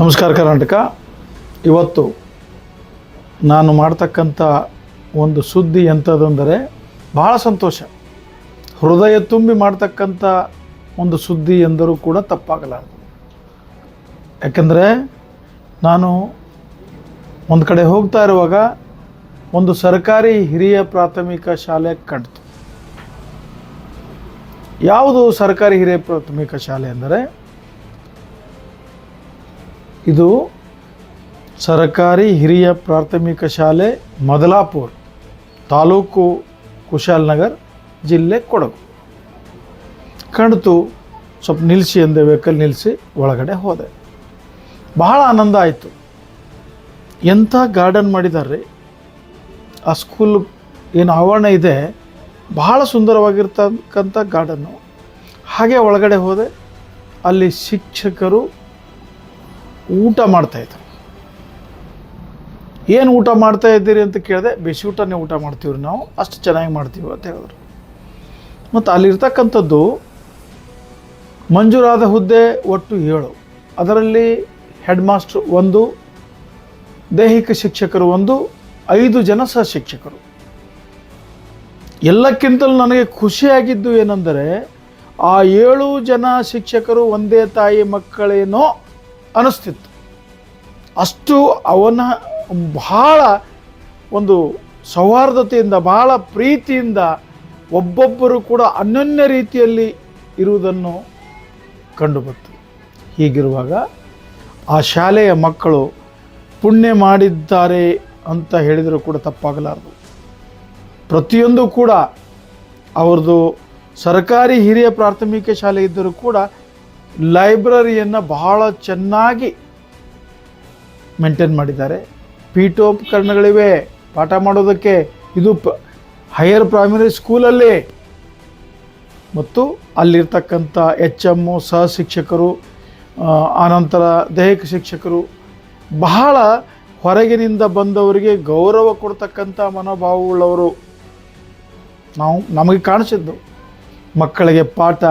ನಮಸ್ಕಾರ ಕರ್ನಾಟಕ. ಇವತ್ತು ನಾನು ಮಾಡ್ತಕ್ಕಂಥ ಒಂದು ಸುದ್ದಿ ಎಂಥದ್ದೆಂದರೆ ಬಹಳ ಸಂತೋಷ. ಹೃದಯ ತುಂಬಿ ಮಾಡ್ತಕ್ಕಂಥ ಒಂದು ಸುದ್ದಿ ಎಂದರೂ ಕೂಡ ತಪ್ಪಾಗಲಾರದು. ಯಾಕೆಂದರೆ ನಾನು ಒಂದು ಕಡೆ ಹೋಗ್ತಾ ಇರುವಾಗ ಒಂದು ಸರ್ಕಾರಿ ಹಿರಿಯ ಪ್ರಾಥಮಿಕ ಶಾಲೆ ಕಾಣ್ತು ಯಾವುದು ಸರ್ಕಾರಿ ಹಿರಿಯ ಪ್ರಾಥಮಿಕ ಶಾಲೆ ಅಂದರೆ ಇದು ಸರ್ಕಾರಿ ಹಿರಿಯ ಪ್ರಾಥಮಿಕ ಶಾಲೆ ಮದಲಾಪುರ್, ತಾಲೂಕು ಕುಶಾಲನಗರ್ ಜಿಲ್ಲೆ ಕೊಡಗು. ಕಣ್ತು ಸ್ವಲ್ಪ ನಿಲ್ಲಿಸಿ ಅಂದೆ ವೆಹಿಕಲ್ ನಿಲ್ಲಿಸಿ ಒಳಗಡೆ ಹೋದೆ. ಬಹಳ ಆನಂದ ಆಯಿತು. ಎಂಥ ಗಾರ್ಡನ್ ಮಾಡಿದ್ದಾರೆ ಆ ಸ್ಕೂಲ್ ಏನು ಆವರಣ ಇದೆ, ಬಹಳ ಸುಂದರವಾಗಿರ್ತಕ್ಕಂಥ ಗಾರ್ಡನ್ನು. ಹಾಗೆ ಒಳಗಡೆ ಹೋದೆ. ಅಲ್ಲಿ ಶಿಕ್ಷಕರು ಊಟ ಮಾಡ್ತಾಯಿದ್ರು ಏನು ಊಟ ಮಾಡ್ತಾ ಇದ್ದೀರಿ ಅಂತ ಕೇಳಿದೆ ಬಿಸಿ ಊಟನೇ ಊಟ ಮಾಡ್ತೀವ್ರಿ ನಾವು, ಅಷ್ಟು ಚೆನ್ನಾಗಿ ಮಾಡ್ತೀವಿ ಅಂತ ಹೇಳಿದ್ರು. ಮತ್ತು ಅಲ್ಲಿರ್ತಕ್ಕಂಥದ್ದು ಮಂಜೂರಾದ ಹುದ್ದೆ ಒಟ್ಟು ಏಳು. ಅದರಲ್ಲಿ ಹೆಡ್ ಮಾಸ್ಟ್ರು ಒಂದು, ದೈಹಿಕ ಶಿಕ್ಷಕರು ಒಂದು, ಐದು ಜನ ಸಹ ಶಿಕ್ಷಕರು. ಎಲ್ಲಕ್ಕಿಂತಲೂ ನನಗೆ ಖುಷಿಯಾಗಿದ್ದು ಏನೆಂದರೆ, ಆ ಏಳು ಜನ ಶಿಕ್ಷಕರು ಒಂದೇ ತಾಯಿ ಮಕ್ಕಳೇನೋ ಅನಿಸ್ತಿತ್ತು. ಅಷ್ಟು ಅವನ ಬಹಳ ಒಂದು ಸೌಹಾರ್ದತೆಯಿಂದ, ಬಹಳ ಪ್ರೀತಿಯಿಂದ ಒಬ್ಬೊಬ್ಬರು ಕೂಡ ಅನ್ಯೋನ್ಯ ರೀತಿಯಲ್ಲಿ ಇರುವುದನ್ನು ಕಂಡುಬತ್ತು. ಹೀಗಿರುವಾಗ ಆ ಶಾಲೆಯ ಮಕ್ಕಳು ಪುಣ್ಯ ಮಾಡಿದ್ದಾರೆ ಅಂತ ಹೇಳಿದರೂ ಕೂಡ ತಪ್ಪಾಗಲಾರದು. ಪ್ರತಿಯೊಂದು ಕೂಡ ಅವ್ರದ್ದು ಸರ್ಕಾರಿ ಹಿರಿಯ ಪ್ರಾಥಮಿಕ ಶಾಲೆ ಇದ್ದರೂ ಕೂಡ ಲೈಬ್ರರಿಯನ್ನು ಬಹಳ ಚೆನ್ನಾಗಿ ಮೇಂಟೈನ್ ಮಾಡಿದ್ದಾರೆ. ಪೀಠೋಪಕರಣಗಳಿವೆ ಪಾಠ ಮಾಡೋದಕ್ಕೆ ಇದು ಪ, ಹೈಯರ್ ಪ್ರೈಮರಿ ಸ್ಕೂಲಲ್ಲಿ. ಮತ್ತು ಅಲ್ಲಿರ್ತಕ್ಕಂಥ ಎಚ್ ಎಮ್ಮು ಸಹ ಶಿಕ್ಷಕರು ಆನಂತರ ದೈಹಿಕ ಶಿಕ್ಷಕರು, ಬಹಳ ಹೊರಗಿನಿಂದ ಬಂದವರಿಗೆ ಗೌರವ ಕೊಡ್ತಕ್ಕಂಥ ಮನೋಭಾವವುಳ್ಳವರು ನಾವು, ನಮಗೆ ಕಾಣಿಸಿದ್ದು, ಮಕ್ಕಳಿಗೆ ಪಾಠ,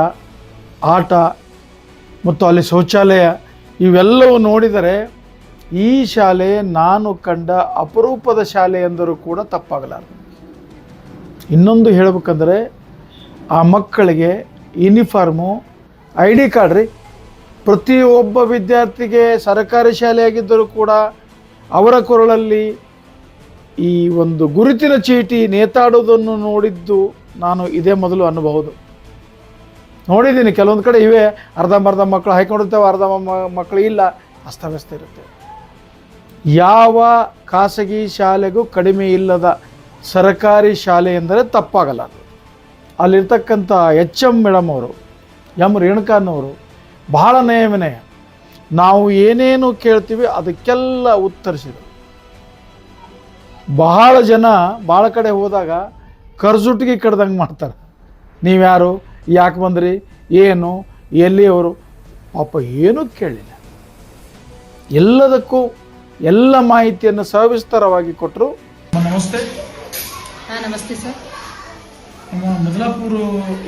ಆಟ, ಮತ್ತು ಅಲ್ಲಿ ಶೌಚಾಲಯ, ಇವೆಲ್ಲವೂ ನೋಡಿದರೆ ಈ ಶಾಲೆ ನಾನು ಕಂಡ ಅಪರೂಪದ ಶಾಲೆ ಎಂದರೂ ಕೂಡ ತಪ್ಪಾಗಲಾರದು. ಇನ್ನೊಂದು ಹೇಳಬೇಕಂದ್ರೆ ಆ ಮಕ್ಕಳಿಗೆ ಯೂನಿಫಾರ್ಮು ಐ ಡಿ ಕಾರ್ಡ್ ರೀ. ಪ್ರತಿಯೊಬ್ಬ ವಿದ್ಯಾರ್ಥಿಗೆ ಸರ್ಕಾರಿ ಶಾಲೆಯಾಗಿದ್ದರೂ ಕೂಡ ಅವರ ಕೊರಳಲ್ಲಿ ಈ ಒಂದು ಗುರುತಿನ ಚೀಟಿ ನೇತಾಡೋದನ್ನು ನೋಡಿದ್ದು ನಾನು ಇದೇ ಮೊದಲು ಅನ್ನಬಹುದು. ನೋಡಿದ್ದೀನಿ, ಕೆಲವೊಂದು ಕಡೆ ಇವೆ, ಅರ್ಧಂಬರ್ಧ ಮಕ್ಕಳು ಹಾಕೊಂಡಿರ್ತೇವೆ ಅರ್ಧ ಮಕ್ಕಳು ಇಲ್ಲ, ಅಸ್ತವ್ಯಸ್ತ ಇರುತ್ತೆ. ಯಾವ ಖಾಸಗಿ ಶಾಲೆಗೂ ಕಡಿಮೆ ಇಲ್ಲದ ಸರ್ಕಾರಿ ಶಾಲೆ ಎಂದರೆ ತಪ್ಪಾಗಲ್ಲ ಅದು ಅಲ್ಲಿರ್ತಕ್ಕಂಥ ಎಚ್ ಎಂ ಮೇಡಮ್ ಅವರು, ಎಂ ರೇಣುಕಾನವರು ಬಹಳ ನಯವಿನಯ ನಾವು ಏನೇನು ಕೇಳ್ತೀವಿ ಅದಕ್ಕೆಲ್ಲ ಉತ್ತರಿಸಿದರು. ಬಹಳ ಜನ ಭಾಳ ಕಡೆ ಹೋದಾಗ ಕರ್ಜುಟ್ಟಿಗೆ ಕಡ್ದಂಗೆ ಮಾಡ್ತಾರೆ. ನೀವ್ಯಾರು ಯಾಕೆ ಬಂದ್ರಿ, ಏನು, ಎಲ್ಲಿಯವರು? ಪಾಪ ಏನೂ ಕೇಳಿಲ್ಲ ಎಲ್ಲದಕ್ಕೂ ಎಲ್ಲ ಮಾಹಿತಿಯನ್ನು ಸವಿಸ್ತಾರವಾಗಿ ಕೊಟ್ಟರು ನಮಸ್ತೆ. ಹಾಂ ನಮಸ್ತೆ ಸರ್. ನಮ್ಮ ಮದಲಾಪುರ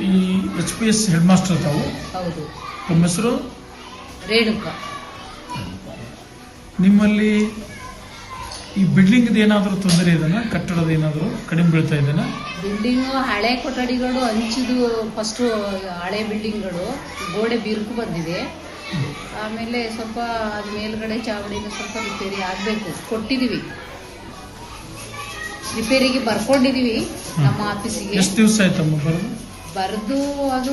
ಈ H P S head master ತಾವು ಹೌದು. ನಮ್ಮ ಹೆಸರು? ರೇಣುಕಾ. ನಿಮ್ಮಲ್ಲಿ ಈ ಬಿಲ್ಡಿಂಗ್ದು ಏನಾದರೂ ತೊಂದರೆ ಇದೆನಾ? ಕಟ್ಟಡದ ಏನಾದರೂ ಕಡಿಮೆ ಬೀಳ್ತಾ ಇದೆನಾ? ಬಿಲ್ಡಿಂಗು ಹಳೆ ಕೊಠಡಿಗಳು ಹಂಚಿದು ಫಸ್ಟು ಹಳೆ ಬಿಲ್ಡಿಂಗ್ಗಳು ಗೋಡೆ ಬಿರುಕು ಬಂದಿದೆ. ಆಮೇಲೆ ಸ್ವಲ್ಪ ಅದ್ ಮೇಲ್ಗಡೆ ಚಾವಡಿನ ಸ್ವಲ್ಪ ರಿಪೇರಿ ಆಗ್ಬೇಕು. ಕೊಟ್ಟಿದೀವಿ. ರಿಪೇರಿಗೆ ಬರ್ಕೊಂಡಿದೀವಿ ನಮ್ಮ ಆಫೀಸಿಗೆ ಎಷ್ಟು ದಿವಸ ಆಯ್ತಮ್ಮ ಬರ್ದು? ಬರೆದು ಅದು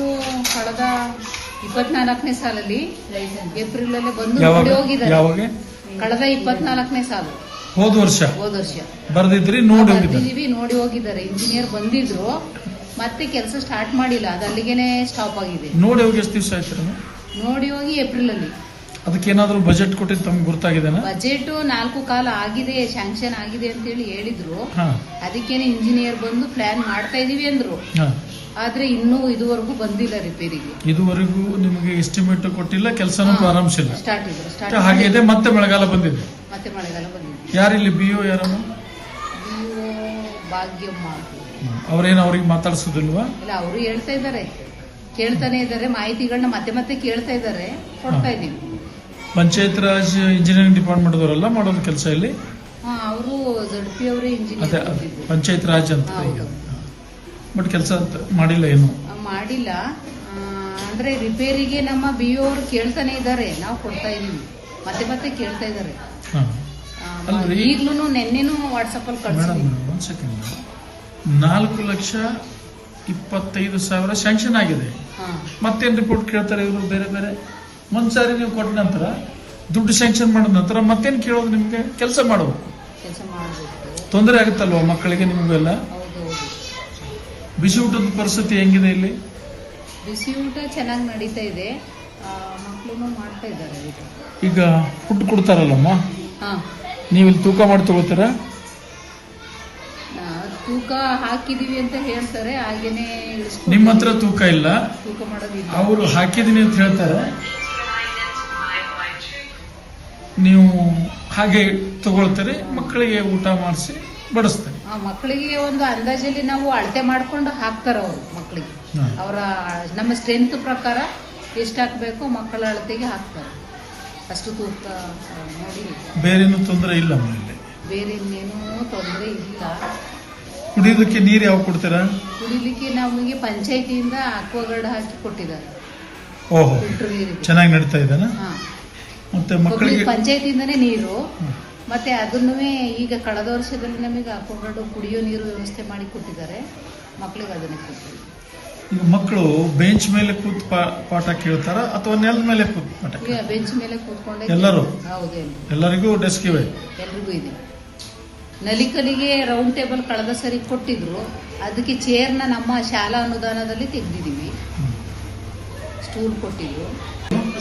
ಕಳೆದ ಇಪ್ಪತ್ನಾಲ್ಕನೇ ಸಾಲಲ್ಲಿ ಏಪ್ರಿಲ್ ಅಲ್ಲಿ ಬಂದು ನೋಡಿ ಹೋಗಿದ್ದಾರೆ. ಕಳೆದ ಇಪ್ಪತ್ನಾಲ್ಕನೇ ಸಾಲು. ಹೋದ ವರ್ಷ? ಹೋದ ವರ್ಷ. ಬರ್ದಿದ್ರಿ ನೋಡಿ ಹೋಗಿದ್ದೀವಿ ನೋಡಿ ಹೋಗಿದ್ದಾರೆ. ಇಂಜಿನಿಯರ್ ಬಂದಿದ್ರು ಮತ್ತೆ ಕೆಲಸ ಸ್ಟಾರ್ಟ್ ಮಾಡಿಲ್ಲ. ಅದು ಅಲ್ಲಿಗೆನೆ ಸ್ಟಾಪ್ ಆಗಿದೆ. ನೋಡಿ ಹೋಗಿ ಎಷ್ಟು ದಿವಸ ಆಯ್ತು ನೋಡಿ ಹೋಗಿ ಏಪ್ರಿಲ್ ಅಲ್ಲಿ ಅದಕ್ಕೆ ಏನಾದರೂ ಬಜೆಟ್ ಕೊಟ್ಟಿದ್ದು ತಮ್ಗೆ ಗೊತ್ತಾಗಿದೆ ಬಜೆಟ್ ನಾಲ್ಕು ಕಾಲ ಆಗಿದೆ ಶಾಂಕ್ಷನ್ ಆಗಿದೆ ಅಂತ ಹೇಳಿ ಹೇಳಿದ್ರು. ಹಾಂ. ಅದಕ್ಕೇನೆ ಇಂಜಿನಿಯರ್ ಬಂದು ಪ್ಲಾನ್ ಮಾಡ್ತಾ ಇದೀವಿ ಅಂದ್ರು. ಹಾಂ. ಆದ್ರೆ ಇನ್ನೂ ಇದುವರೆಗೂ ಬಂದಿಲ್ಲ ರಿಪೇರಿಗೆ ಇದುವರೆಗೂ ನಿಮಗೆ ಎಸ್ಟಿಮೇಟ್ ಕೊಟ್ಟಿಲ್ಲ ಕೆಲಸನೂ ಪ್ರಾರಂಭಿಸಿಲ್ಲ ಸ್ಟಾರ್ಟ್ ಇದ್ರು ಸ್ಟಾರ್ಟ್ ಹಾಗೆ ಇದೆ ಮತ್ತೆ ಮಳೆಗಾಲ ಬಂದಿದೆ. ಮತ್ತೆ ಮಳೆಗಾಲ ಬಂದಿದೆ. ಯಾರಿಲ್ಲಿ ಬಿ ಒ ಯಾರಮ್ಮ ಭಾಗ್ಯಮ್ಮ. ಅವ್ರೇನು ಅವ್ರಿಗೆ ಮಾತಾಡ್ಸೋದಿಲ್ವಾ? ಇಲ್ಲ ಅವರು ಹೇಳ್ತಾ ಇದ್ದಾರೆ. ಕೇಳ್ತಾನೆ ಇದ್ದಾರೆ ಮಾಹಿತಿಗಳನ್ನ ಮತ್ತೆ ಮತ್ತೆ ಕೇಳ್ತಾ ಇದ್ದಾರೆ. ಕೊಡ್ತಾ ಇದೀವಿ. ಪಂಚಾಯತ್ ರಾಜ್ ಇಂಜಿನಿಯರಿಂಗ್ ಡಿಪಾರ್ಟ್ಮೆಂಟ್ ಅವರೆಲ್ಲ ಮಾಡೋದು ಕೆಲಸ ಇಲ್ಲಿ? ಅವರು ಅವರೇ ಅದೇ ಇಂಜಿನಿಯರ್ ಪಂಚಾಯತ್ ರಾಜ್ ಅಂತ ಈಗ. ಬಟ್ ಕೆಲಸ ಮಾಡಿಲ್ಲ ಏನು? ಮಾಡಿಲ್ಲ. ಆ, ಅಂದ್ರೆ ರಿಪೇರಿಗೆ ನಮ್ಮ ಬಿ ಅವರು ಕೇಳ್ತಾನೆ ಇದ್ದಾರೆ. ನಾವು ಕೊಡ್ತಾ ಇದೀವಿ. ಮತ್ತೆ ಮತ್ತೆ ಕೇಳ್ತಾ ಇದ್ದಾರೆ. ಹಾ. ಅಲ್ರಿ? ಈಗ್ಲೂ ನೆನ್ನೆನೂ ವಾಟ್ಸಪ್ ಅಲ್ಲಿ ಮೇಡಮ್ ಕಳ್ಸಿದೀವಿ. ಒಂದು ಸೆಕೆಂಡ್ ನಾಲ್ಕು ಲಕ್ಷ ಇಪ್ಪತ್ತೈದು ಸಾವಿರ ಸ್ಯಾಂಕ್ಷನ್ ಆಗಿದೆ. ಹಾ. ಮತ್ತೇನು ರಿಪೋರ್ಟ್ ಕೇಳ್ತಾರೆ ಇವರು ಬೇರೆ ಬೇರೆ? ಒಂದು ಸಾರಿ ನೀವು ಕೊಟ್ಟ ನಂತರ ದುಡ್ಡು ಸ್ಯಾಂಕ್ಷನ್ ಮಾಡಿದ ನಂತರ ಮತ್ತೇನು ಕೇಳೋದು ನಿಮಗೆ? ಕೆಲಸ ಮಾಡಬೇಕು ಕೆಲಸ ಮಾಡಬೇಕು. ತೊಂದರೆ ಆಗುತ್ತಲ್ವ ಮಕ್ಕಳಿಗೆ ನಿಮಗೆಲ್ಲ? ಬಿಸಿ ಊಟದ ಪರಿಸ್ಥಿತಿ ಹೆಂಗಿದೆ ಇಲ್ಲಿ? ಬಿಸಿ ಊಟ ಚೆನ್ನಾಗಿ ನಡೀತಾ ಇದೆ. ಮಕ್ಕಳು ಮಾಡ್ತಾ ಇದ್ದಾರೆ ಈಗ. ಫುಡ್ ಕೊಡ್ತಾರಲ್ಲಮ್ಮ? ಹಾ. ನೀವು ಇಲ್ಲಿ ತೂಕ ಮಾಡಿ ತಗೋತೀರಾ? ತೂಕ ಹಾಕಿದೀವಿ ಅಂತ ಹೇಳ್ತಾರೆ ಹಾಗೇನೆ ನಿಮ್ಮ ಹತ್ರ ತೂಕ ಇಲ್ಲ. ತೂಕ ಮಾಡೋದಿಲ್ಲ. ಅವರು ಹಾಕಿದೀನಿ ಅಂತ ಹೇಳ್ತಾರೆ. ನೀವು ಹಾಗೆ ತಗೊಳ್ತಾರೆ ಮಕ್ಕಳಿಗೆ ಊಟ ಮಾಡಿಸಿ ಬಡಿಸ್ತಾರೆ. ಆ ಮಕ್ಕಳಿಗೆ ಒಂದು ಅಂದಾಜಲ್ಲಿ ನಾವು ಅಳತೆ ಮಾಡ್ಕೊಂಡು ಹಾಕ್ತಾರೆ ಅವರು ಮಕ್ಕಳಿಗೆ. ಅವರ ನಮ್ಮ ಸ್ಟ್ರೆಂತ್ ಪ್ರಕಾರ ಎಷ್ಟು ಹಾಕಬೇಕು ಮಕ್ಕಳ ಅಳತೆಗೆ ಹಾಕ್ತಾರೆ. ಅಷ್ಟು ತೂಕ ನೋಡಿ. ಬೇರೇನು ತೊಂದರೆ ಇಲ್ಲ ಮನೆಯಲ್ಲಿ ಬೇರೆ ಇನ್ನೇನು ತೊಂದರೆ ಇಲ್ಲ. ಕುಡಿಯೋದಕ್ಕೆ ನೀರು ಯಾವ ಕೊಡ್ತೀರಾ? ಕುಡಿಲಿಕ್ಕೆ ನಮಗೆ ಪಂಚಾಯತಿಯಿಂದ ಅಕ್ವಾಗಾರ್ಡ್ ಹಾಕಿ ಕೊಟ್ಟಿದ್ದಾರೆ. ಓಹೋ ನೀರಿಗೆ. ಚೆನ್ನಾಗಿ ನಡೀತಾ ಇದ್ದಾನೆ ಹಾ. ಮತ್ತೆ ಮಕ್ಕಳಿಗೆ ಪಂಚಾಯತಿಯಿಂದನೇ ನೀರು. ಮತ್ತೆ ಅದನ್ನು ಈಗ ಕಳೆದ ವರ್ಷದಲ್ಲಿ ನಮಗೆ ಹಾಕೊಂಡು ಕುಡಿಯೋ ನೀರು ವ್ಯವಸ್ಥೆ ಮಾಡಿ ಕೊಟ್ಟಿದ್ದಾರೆ. ಮಕ್ಕಳಿಗೆ ಅದನ್ನೇ ಕೊಡ್ತೀವಿ. ಈಗ ಮಕ್ಕಳು ಬೆಂಚ್ ಮೇಲೆ ಕೂತ್ ಪಾಠ ಕೇಳ್ತಾರ ಅಥವಾ ನೆಲದ ಮೇಲೆ ಕೂತ್ ಪಾಠ ಬೆಂಚ್ ಮೇಲೆ ಕೂತ್ಕೊಂಡೆ ಎಲ್ಲರೂ? ಎಲ್ಲರಿಗೂ ಡೆಸ್ಕ್ ಇವೆ? ಎಲ್ರಿಗೂ ಇದೆ. ನಲಿಕಲಿಗೆ ರೌಂಡ್ ಟೇಬಲ್ ಕಳೆದ ಸರಿ ಕೊಟ್ಟಿದ್ರು. ಅದಕ್ಕೆ ಚೇರ್ನ ನಮ್ಮ ಶಾಲಾ ಅನುದಾನದಲ್ಲಿ ತೆಗೆದಿದ್ದೀವಿ. ಸ್ಟೂಲ್ ಕೊಟ್ಟಿದ್ರು.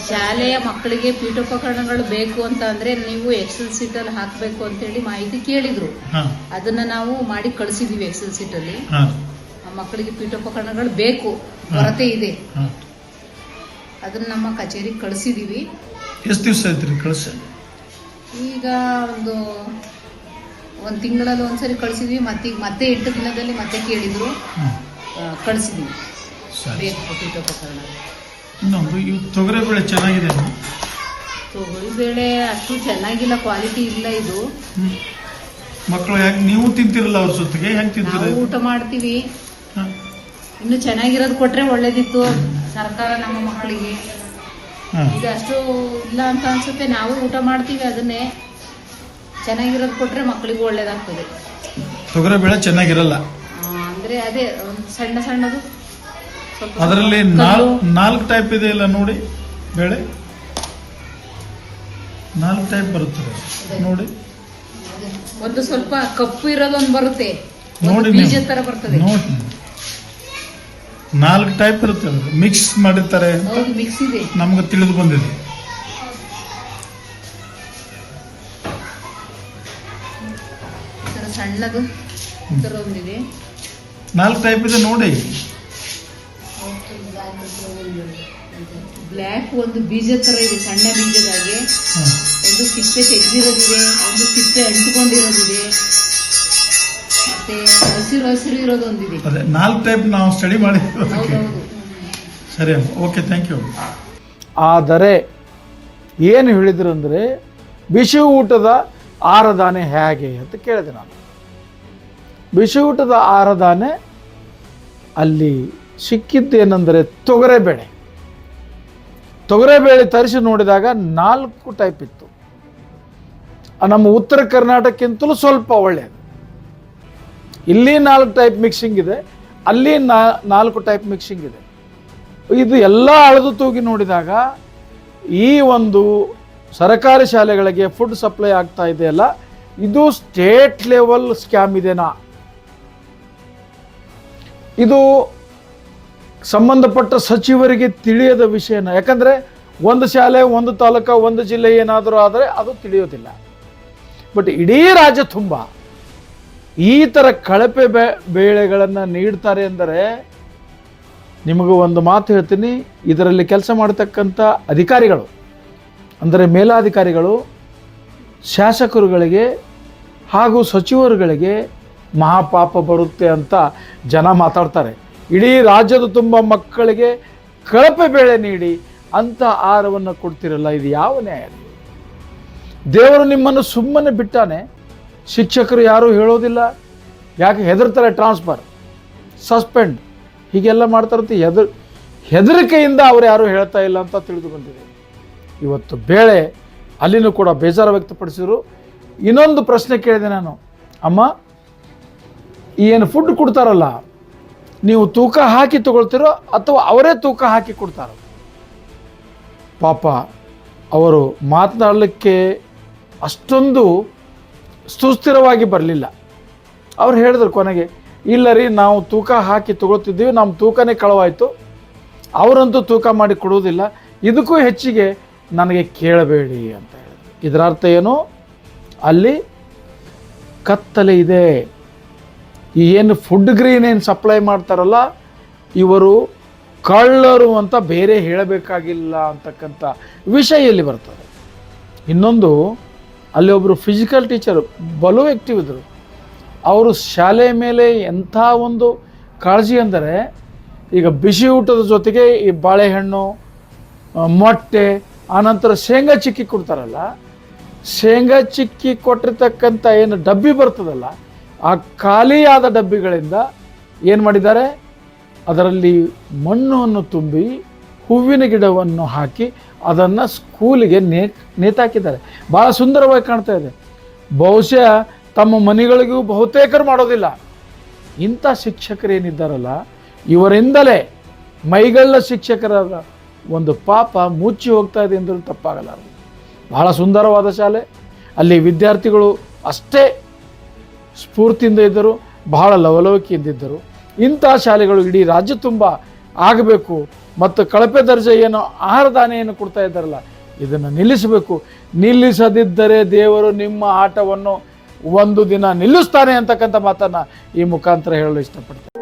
ಶಾಲೆಯ ಮಕ್ಕಳಿಗೆ ಪೀಠೋಪಕರಣಗಳು ಬೇಕು ಅಂತ ಅಂದ್ರೆ ನೀವು ಎಕ್ಸೆಲ್ ಸೀಟ್ ಅಲ್ಲಿ ಅಂತ ಹೇಳಿ ಮಾಹಿತಿ ಕೇಳಿದ್ರು. ಅದನ್ನ ನಾವು ಮಾಡಿ ಕಳಿಸಿದೀವಿ ಎಕ್ಸೆಲ್ ಸೀಟ್ ಅಲ್ಲಿ. ಮಕ್ಕಳಿಗೆ ಪೀಠೋಪಕರಣಗಳು ಬೇಕು. ಕೊರತೆ ಇದೆ. ಅದನ್ನ ನಮ್ಮ ಕಚೇರಿಗೆ ಕಳಿಸಿದೀವಿ. ಎಷ್ಟು ದಿವಸ ಆಯ್ತು ಕಳಿಸ? ಈಗ ಒಂದು ಒಂದು ತಿಂಗಳಲ್ಲಿ ಒಂದ್ಸರಿ ಕಳಿಸಿದ್ವಿ. ಮತ್ತೆ ಮತ್ತೆ ಎಂಟು ದಿನದಲ್ಲಿ ಮತ್ತೆ ಕೇಳಿದ್ರು. ಕಳಿಸಿದ್ವಿ. ಬೇಕು ಪೀಠೋಪಕರಣ. ಇನ್ನೊಂದು ಇವು ತೊಗರೆ ಬೇಳೆ ಚೆನ್ನಾಗಿದೆ ಅಮ್ಮ. ತೊಗರಿ ಬೇಳೆ ಅಷ್ಟು ಚೆನ್ನಾಗಿಲ್ಲ ಕ್ವಾಲಿಟಿ ಇಲ್ಲ ಇದು. ಮಕ್ಕಳು ಯಾಕೆ ನೀವು ತಿಂತಿರಲ್ಲ ಅವ್ರ ಸುತ್ತಿಗೆ ಹೆಂಗ್ ತಿಂತೀರ ನಾವು ಊಟ ಮಾಡ್ತೀವಿ. ಇನ್ನು ಚೆನ್ನಾಗಿರೋದು ಕೊಟ್ರೆ ಒಳ್ಳೇದಿತ್ತು ಸರ್ಕಾರ ನಮ್ಮ ಮಕ್ಕಳಿಗೆ. ಈಗ ಅಷ್ಟು ಇಲ್ಲ ಅಂತ ಅನ್ಸುತ್ತೆ ನಾವು ಊಟ ಮಾಡ್ತೀವಿ ಅದನ್ನೇ ಚೆನ್ನಾಗಿರೋದು ಕೊಟ್ರೆ ಮಕ್ಕಳಿಗೂ ಒಳ್ಳೇದಾಗ್ತದೆ ತೊಗರೆ ಬೇಳೆ ಚೆನ್ನಾಗಿರಲ್ಲ ಅಂದ್ರೆ ಅದೇ ಸಣ್ಣ ಸಣ್ಣದು ಅದರಲ್ಲಿ. ನಾಲ್ಕು ಟೈಪ್ ಇದೆ ಇಲ್ಲ ನೋಡಿ ಬೆಳೆ. ನಾಲ್ಕು ಟೈಪ್ ಬರುತ್ತದೆ ನೋಡಿ. ಒಂದು ಸ್ವಲ್ಪ ಕಪ್ಪು ಇರೋದೊಂದು ಬರುತ್ತೆ. ನೋಡಿ ಬೀಜ ತರ ಬರ್ತದೆ. ನೋಡಿ ನಾಲ್ಕು ಟೈಪ್ ಇರುತ್ತೆ ಮಿಕ್ಸ್ ಮಾಡಿರ್ತಾರೆ ಮಿಕ್ಸ್ ಇದೆ. ನಮ್ಗೆ ತಿಳಿದು ಬಂದಿದೆ. ಸಣ್ಣದು ನಾಲ್ಕು ಟೈಪ್ ಇದೆ ನೋಡಿ. ಬ್ಲ್ಯಾಕ್ ಒಂದು ಬೀಜ ತರ ಇದೆ ಸಣ್ಣ ಬೀಜದಾಗೆ. ಒಂದು ಸಿಪ್ಪೆ ತೆಗೆದಿರೋದಿದೆ ಒಂದು ಸಿಪ್ಪೆ ಅಂಟುಕೊಂಡಿರೋದಿದೆ. ಮತ್ತೆ ಹಸಿರು ಹಸಿರು ಇರೋದೊಂದಿದೆ. ಅದೇ ನಾಲ್ಕು ಟೈಪ್ ನಾವು ಸ್ಟಡಿ. ಹೌದೌದು. ಸರಿ ಓಕೆ ಥ್ಯಾಂಕ್ ಯು ಆದರೆ ಏನು ಹೇಳಿದ್ರು ಅಂದರೆ ಬಿಸಿ ಊಟದ ಆರದಾನೆ ಹೇಗೆ ಅಂತ ಕೇಳಿದೆ ನಾನು. ಬಿಸಿ ಊಟದ ಆರದಾನೆ ಅಲ್ಲಿ ಸಿಕ್ಕಿದ್ದೇನೆಂದರೆ ತೊಗರೆಬೇಳೆ. ತೊಗರೆಬೇಳೆ ತರಿಸಿ ನೋಡಿದಾಗ ನಾಲ್ಕು ಟೈಪ್ ಇತ್ತು. ನಮ್ಮ ಉತ್ತರ ಕರ್ನಾಟಕಕ್ಕಿಂತಲೂ ಸ್ವಲ್ಪ ಒಳ್ಳೆಯದು. ಇಲ್ಲಿ ನಾಲ್ಕು ಟೈಪ್ ಮಿಕ್ಸಿಂಗ್ ಇದೆ, ಅಲ್ಲಿ ನಾಲ್ಕು ಟೈಪ್ ಮಿಕ್ಸಿಂಗ್ ಇದೆ. ಇದು ಎಲ್ಲ ಅಳೆದು ತೂಗಿ ನೋಡಿದಾಗ ಈ ಒಂದು ಸರ್ಕಾರಿ ಶಾಲೆಗಳಿಗೆ ಫುಡ್ ಸಪ್ಲೈ ಆಗ್ತಾ ಇದೆಯಲ್ಲ, ಇದು ಸ್ಟೇಟ್ ಲೆವೆಲ್ ಸ್ಕ್ಯಾಮ್ ಇದೆನಾ? ಇದು ಸಂಬಂಧಪಟ್ಟ ಸಚಿವರಿಗೆ ತಿಳಿಯದ ವಿಷಯನ. ಯಾಕಂದರೆ ಒಂದು ಶಾಲೆ, ಒಂದು ತಾಲೂಕು, ಒಂದು ಜಿಲ್ಲೆ ಏನಾದರೂ ಆದರೆ ಅದು ತಿಳಿಯೋದಿಲ್ಲ. ಬಟ್ ಇಡೀ ರಾಜ್ಯ ತುಂಬ ಈ ಥರ ಕಳಪೆ ಬೆ, ಬೇಳೆಗಳನ್ನು ನೀಡ್ತಾರೆ ಅಂದರೆ ನಿಮಗೆ ಒಂದು ಮಾತು ಹೇಳ್ತೀನಿ. ಇದರಲ್ಲಿ ಕೆಲಸ ಮಾಡತಕ್ಕಂಥ ಅಧಿಕಾರಿಗಳು, ಅಂದರೆ ಮೇಲಾಧಿಕಾರಿಗಳು, ಶಾಸಕರುಗಳಿಗೆ ಹಾಗೂ ಸಚಿವರುಗಳಿಗೆ ಮಹಾಪಾಪ ಬರುತ್ತೆ ಅಂತ ಜನ ಮಾತಾಡ್ತಾರೆ. ಇಡೀ ರಾಜ್ಯದ ತುಂಬ ಮಕ್ಕಳಿಗೆ ಕಳಪೆ ಬೇಳೆ ನೀಡಿ ಅಂತ ಆಹಾರವನ್ನು ಕೊಡ್ತಿರಲ್ಲ, ಇದು ಯಾವ ನ್ಯಾಯ? ದೇವರು ನಿಮ್ಮನ್ನು ಸುಮ್ಮನೆ ಬಿಟ್ಟಾನೆ, ಶಿಕ್ಷಕರು ಯಾರೂ ಹೇಳೋದಿಲ್ಲ. ಯಾಕೆ ಹೆದರ್ತಾರೆ ಟ್ರಾನ್ಸ್ಫರ್, ಸಸ್ಪೆಂಡ್, ಹೀಗೆಲ್ಲ ಮಾಡ್ತಾರಂತ ಹೆದರ್, ಹೆದರಿಕೆಯಿಂದ ಅವ್ರು ಯಾರೂ ಹೇಳ್ತಾ ಇಲ್ಲ ಅಂತ ತಿಳಿದು ಬಂದಿದೆ ಇವತ್ತು ಬೇಳೆ ಅಲ್ಲಿನೂ ಕೂಡ ಬೇಜಾರು ವ್ಯಕ್ತಪಡಿಸಿದ್ರು. ಇನ್ನೊಂದು ಪ್ರಶ್ನೆ ಕೇಳಿದೆ ನಾನು. ಅಮ್ಮ ಏನು ಫುಡ್ ಕೊಡ್ತಾರಲ್ಲ ನೀವು ತೂಕ ಹಾಕಿ ತಗೊಳ್ತೀರೋ ಅಥವಾ ಅವರೇ ತೂಕ ಹಾಕಿ ಕೊಡ್ತಾರೋ? ಪಾಪ, ಅವರು ಮಾತನಾಡಲಿಕ್ಕೆ ಅಷ್ಟೊಂದು ಸುಸ್ಥಿರವಾಗಿ ಬರಲಿಲ್ಲ. ಅವ್ರು ಹೇಳಿದ್ರು ಕೊನೆಗೆ, ಇಲ್ಲ ರೀ, ನಾವು ತೂಕ ಹಾಕಿ ತಗೊಳ್ತಿದ್ದೀವಿ, ನಮ್ಮ ತೂಕನೇ ಕಳವಾಯಿತು. ಅವರಂತೂ ತೂಕ ಮಾಡಿ ಕೊಡುವುದಿಲ್ಲ. ಇದಕ್ಕೂ ಹೆಚ್ಚಿಗೆ ನನಗೆ ಕೇಳಬೇಡಿ ಅಂತ ಹೇಳಿದ್ರು. ಇದರ ಅರ್ಥ ಏನು? ಅಲ್ಲಿ ಕತ್ತಲೆ ಇದೆ. ಈ ಏನು ಫುಡ್ ಗ್ರೀನ್ ಏನು ಸಪ್ಲೈ ಮಾಡ್ತಾರಲ್ಲ, ಇವರು ಕಳ್ಳರು ಅಂತ ಬೇರೆ ಹೇಳಬೇಕಾಗಿಲ್ಲ ಅಂತಕ್ಕಂಥ ವಿಷಯ ಇಲ್ಲಿ ಬರ್ತದೆ. ಇನ್ನೊಂದು, ಅಲ್ಲಿ ಒಬ್ಬರು ಫಿಸಿಕಲ್ ಟೀಚರ್ ಬಲು ಆ್ಯಕ್ಟಿವ್ ಇದ್ದರು ಅವರು ಶಾಲೆ ಮೇಲೆ ಎಂಥ ಒಂದು ಕಾಳಜಿ ಅಂದರೆ, ಈಗ ಬಿಸಿ ಊಟದ ಜೊತೆಗೆ ಈ ಬಾಳೆಹಣ್ಣು ಮೊಟ್ಟೆ ಆನಂತರ ಶೇಂಗಾ ಚಿಕ್ಕಿ ಕೊಡ್ತಾರಲ್ಲ, ಶೇಂಗಾ ಚಿಕ್ಕಿ ಕೊಟ್ಟಿರ್ತಕ್ಕಂಥ ಏನು ಡಬ್ಬಿ ಬರ್ತದಲ್ಲ ಆ ಖಾಲಿಯಾದ ಡಬ್ಬಿಗಳಿಂದ ಏನು ಮಾಡಿದ್ದಾರೆ? ಅದರಲ್ಲಿ ಮಣ್ಣನ್ನು ತುಂಬಿ ಹೂವಿನ ಗಿಡವನ್ನು ಹಾಕಿ ಅದನ್ನು ಸ್ಕೂಲಿಗೆ ನೇ ನೇತಾಕಿದ್ದಾರೆ. ಭಾಳ ಸುಂದರವಾಗಿ ಕಾಣ್ತಾ ಇದೆ. ಬಹುಶಃ ತಮ್ಮ ಮನೆಗಳಿಗೂ ಬಹುತೇಕರು ಮಾಡೋದಿಲ್ಲ. ಇಂಥ ಶಿಕ್ಷಕರೇನಿದ್ದಾರಲ್ಲ ಇವರಿಂದಲೇ ಮೈಗಳ್ಳ ಶಿಕ್ಷಕರ ಒಂದು ಪಾಪ ಮುಚ್ಚಿ ಹೋಗ್ತಾ ಇದೆ ಎಂದರೂ ತಪ್ಪಾಗಲಾರದು. ಬಹಳ ಸುಂದರವಾದ ಶಾಲೆ. ಅಲ್ಲಿ ವಿದ್ಯಾರ್ಥಿಗಳು ಅಷ್ಟೇ ಸ್ಫೂರ್ತಿಯಿಂದ ಇದ್ದರು, ಬಹಳ ಲವಲವಿಕೆಯಿಂದ ಇದ್ದರು ಇಂಥ ಶಾಲೆಗಳು ಇಡೀ ರಾಜ್ಯ ತುಂಬ ಆಗಬೇಕು ಮತ್ತು ಕಳಪೆ ದರ್ಜೆ ಏನು ಆಹಾರ ಏನು ಕೊಡ್ತಾ ಇದ್ದಾರಲ್ಲ, ಇದನ್ನು ನಿಲ್ಲಿಸಬೇಕು. ನಿಲ್ಲಿಸದಿದ್ದರೆ ದೇವರು ನಿಮ್ಮ ಆಟವನ್ನು ಒಂದು ದಿನ ನಿಲ್ಲಿಸ್ತಾನೆ ಅಂತಕ್ಕಂಥ ಮಾತನ್ನು ಈ ಮುಖಾಂತರ ಹೇಳಲು ಇಷ್ಟಪಡ್ತೀನಿ.